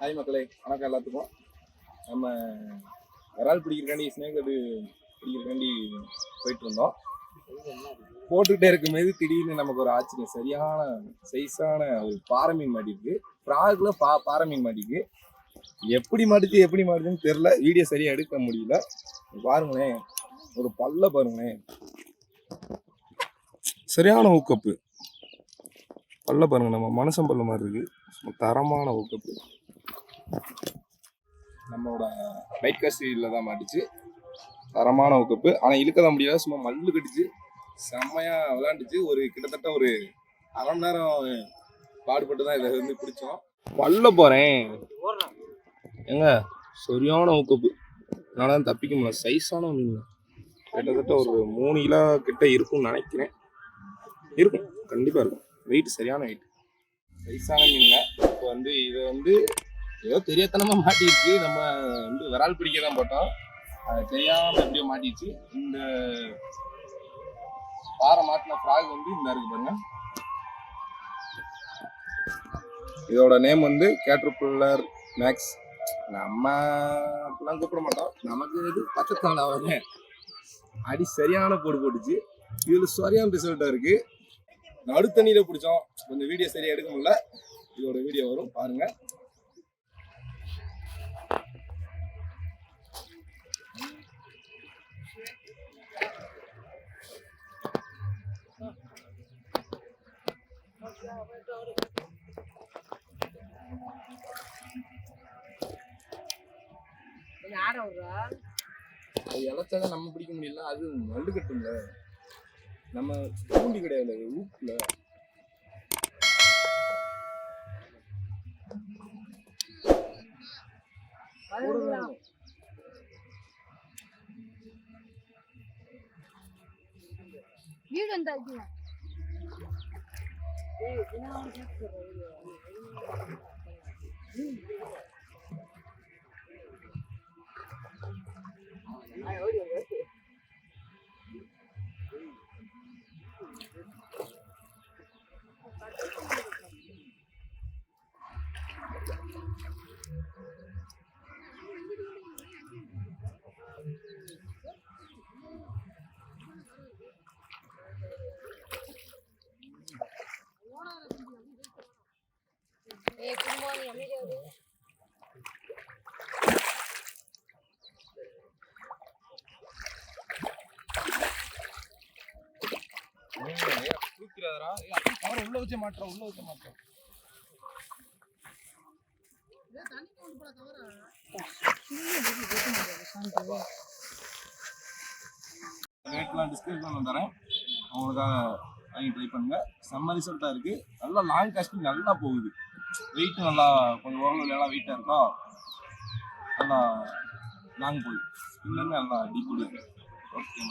Hi மக்களே. வணக்கம் எல்லாத்துக்கும். நம்ம விரால் பிடிக்கிறக்காண்டி ஸ்னேக் அது பிடிக்கிறக்காண்டி போயிட்டு இருந்தோம். போட்டுக்கிட்டே இருக்கும்போது திடீர்னு நமக்கு ஒரு ஆச்சரியம். சரியான சைஸான ஒரு பாறை மீன் மாட்டிருக்கு. ஃப்ராக்ல பா பாறை மீன் மாட்டிருக்கு. எப்படி மாட்டுச்சு எப்படி மாட்டுச்சுன்னு தெரில வீடியோ சரியாக எடுக்க முடியல. பாருங்களேன். ஒரு பல்ல பாருங்களேன். சரியான ஊக்கப்பு. பல்ல பாருங்க நம்ம மனுஷன் பல்ல மாதிரி இருக்கு. தரமான ஊக்கப்பு. நம்மளோட லைட் காஸ்டில் தான் மாட்டுச்சு. தரமான ஊக்கப்பு ஆனால் இழுக்க தான் முடியாது சும்மா மல்லு கட்டிச்சு செம்மையாக விளாண்டுச்சு ஒரு கிட்டத்தட்ட ஒரு அரை மணி நேரம் பாடுபட்டு தான் இதை வந்து பிடிச்சோம். பல்ல போகிறேன் ஏங்க சரியான ஊக்கப்பு என்னால் தான் தப்பிக்க முடியல. சைஸான மீன் கிட்டத்தட்ட ஒரு மூணு கிலோ கிட்ட இருக்கும்னு நினைக்கிறேன். இருக்கும். கண்டிப்பாக இருக்கும். வெயிட் சரியான வெயிட் சைஸான மீனுங்க இப்போ வந்து இதை வந்து ஏதோ தெரியத்தனமா மாட்டிடுச்சு. நம்ம வந்து விரால் பிடிக்க தான் போட்டோம். அது தெரியாம எப்படியோ மாட்டிடுச்சு. இந்த பாறை மாட்டின ஃப்ராக் வந்து இந்த இருக்கு பாருங்க. இதோட நேம் வந்து கேட்ருபுல்லர் மேக்ஸ் நம்ம அப்படிலாம் கூப்பிட மாட்டோம். நமக்கு இது பக்கத்தால அவங்க அடி சரியான போடு போட்டுச்சு. இதில் சரியான ரிசல்ட்டாக இருக்கு. நடுத்தண்ணியில் பிடிச்சோம். கொஞ்சம் வீடியோ சரியாக எடுக்க முடியல. இதோட வீடியோ வரும். பாருங்கள் அது இழைச்சாதான் நம்ம பிடிக்க முடியல. அது மல்லு கட்டும்ல நம்ம தூண்டி கிடையாது அது ஊப்புல வீடு வந்தாச்சு 对，今天我去吃了一个，那个。உள்ள வச்சு மாட்டோம் உள்ள வச்சு மாட்டோம் ரேட்லாம் டிஸ்கவுண்ட் பண்ண தரேன். அவங்களுக்காக வாங்கி ட்ரை பண்ணுங்க. செம்ம ரிசல்ட்டாக இருக்கு. நல்லா லாங் காஸ்டிங் நல்லா போகுது. வெயிட்டும் நல்லா கொஞ்சம் ஓரளவு நல்லா வெயிட்டாக இருக்கா? நல்லா லாங் போகுது. ஸ்கின்லேருந்து நல்லா டீப் ஓகே